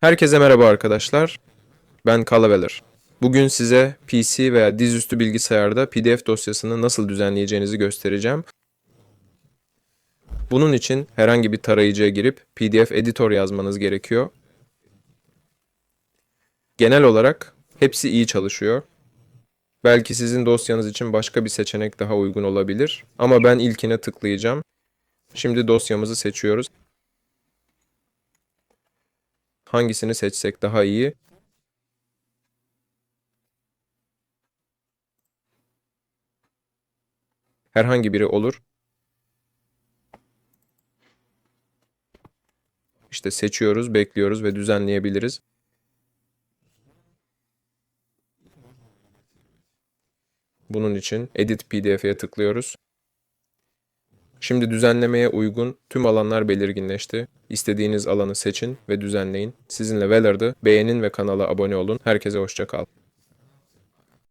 Herkese merhaba arkadaşlar. Ben Kalaveler. Bugün size PC veya dizüstü bilgisayarda PDF dosyasını nasıl düzenleyeceğinizi göstereceğim. Bunun için herhangi bir tarayıcıya girip PDF editor yazmanız gerekiyor. Genel olarak hepsi iyi çalışıyor. Belki sizin dosyanız için başka bir seçenek daha uygun olabilir ama ben ilkine tıklayacağım. Şimdi dosyamızı seçiyoruz. Hangisini seçsek daha iyi? Herhangi biri olur. İşte seçiyoruz, bekliyoruz ve düzenleyebiliriz. Bunun için Edit PDF'ye tıklıyoruz. Şimdi düzenlemeye uygun tüm alanlar belirginleşti. İstediğiniz alanı seçin ve düzenleyin. Sizinle Velar'dı. Beğenin ve kanala abone olun. Herkese hoşça kal.